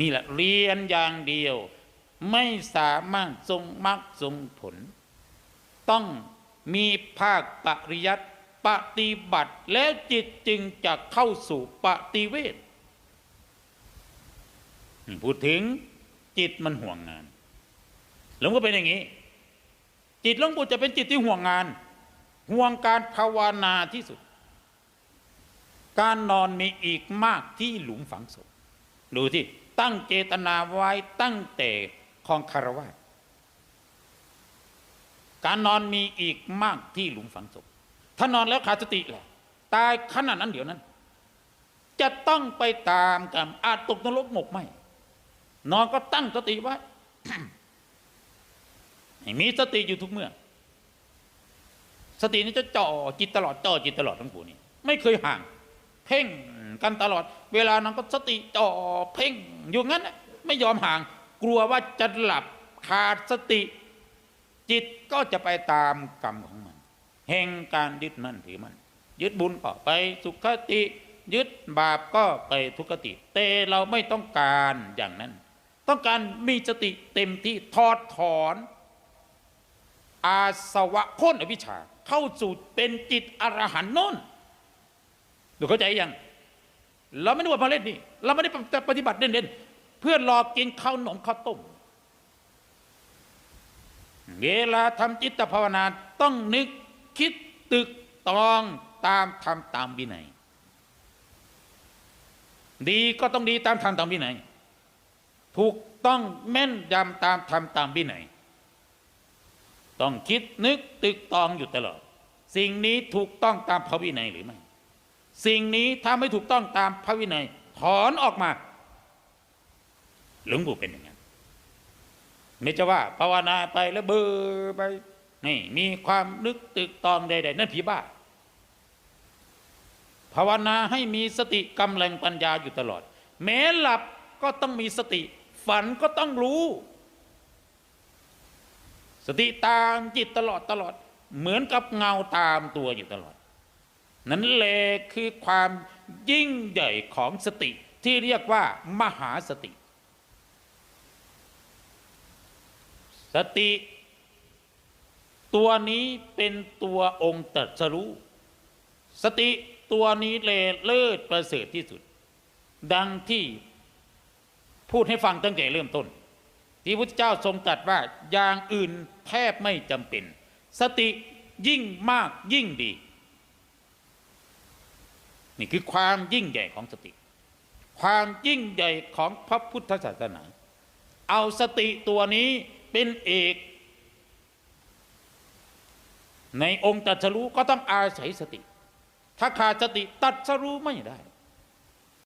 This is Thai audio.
นี่แหละเรียนอย่างเดียว ไม่สามารถทรงมรรคทรงผล ต้องมีภาคปริยัติปฏิบัติแล้วจิตจึงจะเข้าสู่ปฏิเวทพูดถึงจิตมันห่วงงานหลวงก็เป็นอย่างนี้ จิตหลวงปู่จะเป็นจิตที่ห่วงงาน ห่วงการภาวนาที่สุด การนอนมีอีกมากที่หลุมฝังศพดูที่ ตั้งเจตนาไว้ตั้งแต่ของคารวะการนอนมีอีกมากที่หลุมฝังศพถ้านอนแล้วขาดสติแหละตายขนาดนั้นเดี๋ยวนั้น จะต้องไปตามกรรมอาจตกนรกหมกไหมนอนก็ตั้งสติไว้มีสติอยู่ทุกเมื่อ สตินี้จะจ่อจิตตลอดจ่อจิตตลอดทั้งปู่นี่ไม่เคยห่าง เพ่ง กันตลอด เวลานั้นก็สติจ่อเพ่งอยู่งั้นไม่ยอมห่าง กลัวว่าจะหลับขาดสติ จิตก็จะไปตามกรรมของมัน แห่งการยึดมั่นถือมั่นยึดบุญก็ไปสุขติ ยึดบาปก็ไปทุกขติแต่เราไม่ต้องการอย่างนั้น ต้องการมีสติเต็มที่ทอดถอน อาสวะค่นอวิชชาเข้าสู่เป็นจิตอรหันต์โน้นดูเข้าใจยัง เราไม่ได้ว่ามาเล่นนี่ เราไม่ได้ปฏิบัติเล่นๆเพื่อหลอกกินข้าวหนมข้าวต้ม เวลาทำจิตภาวนาต้องนึกคิดตึกตองตามทำตามวินัย ดีก็ต้องดีตามทำตามวินัย ถูกต้องแม่นยำตามทำตามวินัย ต้องคิดนึกตึกตองอยู่ตลอด สิ่งนี้ถูกต้องตามพระวินัยหรือไม่ สิ่งนี้ถ้าไม่ถูกต้องตามพระวินัย ถอนออกมา หลวงปู่เป็นอย่างนั้นไม่จะว่าภาวนาไปแล้วเบอร์ไปนี่มีความนึกตึกตองใดๆนั่นผีบ้า ภาวนาให้มีสติกำลังปัญญาอยู่ตลอด แม้หลับก็ต้องมีสติ ฝันก็ต้องรู้ สติตามจิตตลอดตลอด เหมือนกับเงาตามตัวอยู่ตลอด นั้นแหละคือความยิ่งใหญ่ของสติที่เรียกว่ามหาสติ สติ ตัวนี้เป็นตัวองค์ตรัสรู้ สติตัวนี้เลเลิศประเสริฐที่สุด ดังที่พูดให้ฟังตั้งแต่เริ่มต้น ที่พุทธเจ้าทรงตรัสว่าอย่างอื่นแทบไม่จำเป็น สติยิ่งมากยิ่งดี นี่คือความยิ่งใหญ่ของสติ ความยิ่งใหญ่ของพระพุทธศาสนา เอาสติตัวนี้เป็นเอก ในองค์ตัดสรู้ก็ต้องอาศัยสติ ถ้าขาดสติตัดสรู้ไม่ได้